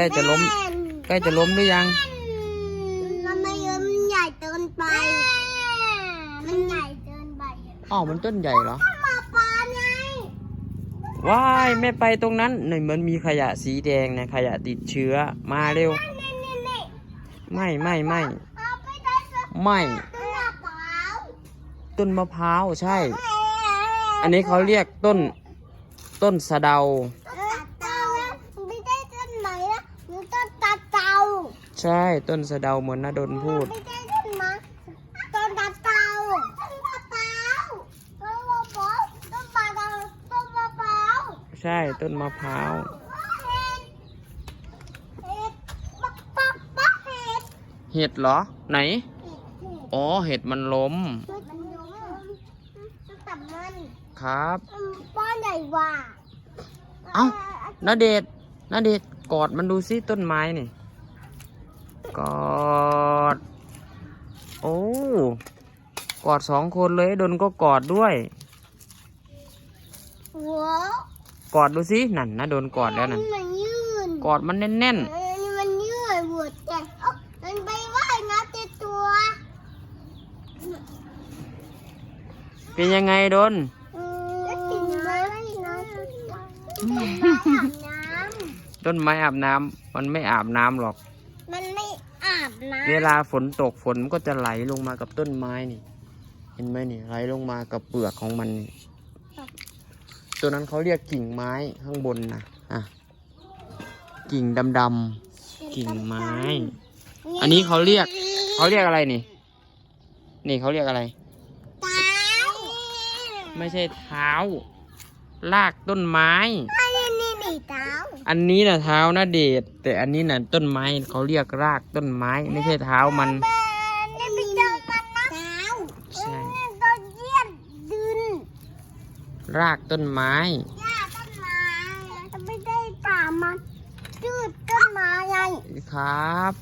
ล้จะล้ม ใกล้จะล้มหรือยัง มันไม่เยอะมันใหญ่เกินไป มันใหญ่เกินไปอ้าวมันต้นใหญ่เหรอมาปลาไงว้ายไม่ไปตรงนั้นหนึ่งมันมีขยะสีแดงนะขยะติดเชื้อมาเร็วนี่นี่นี่ไม่ไม่ไม่เอาไปได้สักไม่ตัวเปล่าต้นมะพร้าวใช่ อันนี้เขาเรียกต้นต้นสะเดา ต้นตาเตาไม่ได้ต้นไหนนะหรือต้นตาเตา ใช่ต้นสะเดาเหมือนนาดนพูด ไม่ได้ต้นมะต้นตาเตาต้นตาเตาต้นมะพร้าวต้นปลาเตาต้นมะพร้าวใช่ต้นมะพร้าวเห็ดปักปักปักเห็ดเห็ดเหรอ ไหน เห็ดอ๋อเห็ดมันล้มมันยงมันตับมันครับป้อนใหญ่กว่าเอ้า นาเดชน์นาเดชน์กอดมันดูซิต้นไม้นี่ กอด โอ้กอดสองคนเลยดนก็กอดด้วย หัวกอดดูซินั่นนะโดนกอดแล้วนั่นมันยืนกอดมันแน่นอันนี้มันยืดหัวใจเอ้ามันไปว่ายน้ำติดตัวๆเป็นยังไงโดนอืมแล้วติดน้ำน้ำอาบน้ต้นไม้อาบน้ำมันไม่อาบน้ำหรอกำมันไม่ อาบน้เวลาฝนตกฝนมันก็จะไหลลงมากับต้นไม้นี่ เห็นไหมนี่ไหลลงมากับเปลือกของมันนี่ตัวนั้นเขาเรียกกิ่งไม้ข้างบนนะอะกิ่งดำๆำกิ่งไม้ อันนี้เขาเรียกเขาเรียกอะไรนี่ นี่เขาเรียกอะไร เท้าไม่ใช่เท้าลากต้นไม้อันนี้นี่นี่ เท้าอันนี้นะเท้านะเดชแต่อันนี้นะต้นไม้เขาเรียกรากต้นไม้ไม่ใช่เท้ามันนี่เป็นเจ้ามันนะเท้าใช่ต้นเยี่ยนดินรากต้นไม้หญ้าต้นไม้จะไม่ได้ตามมันยืดต้นไม้ไงครับ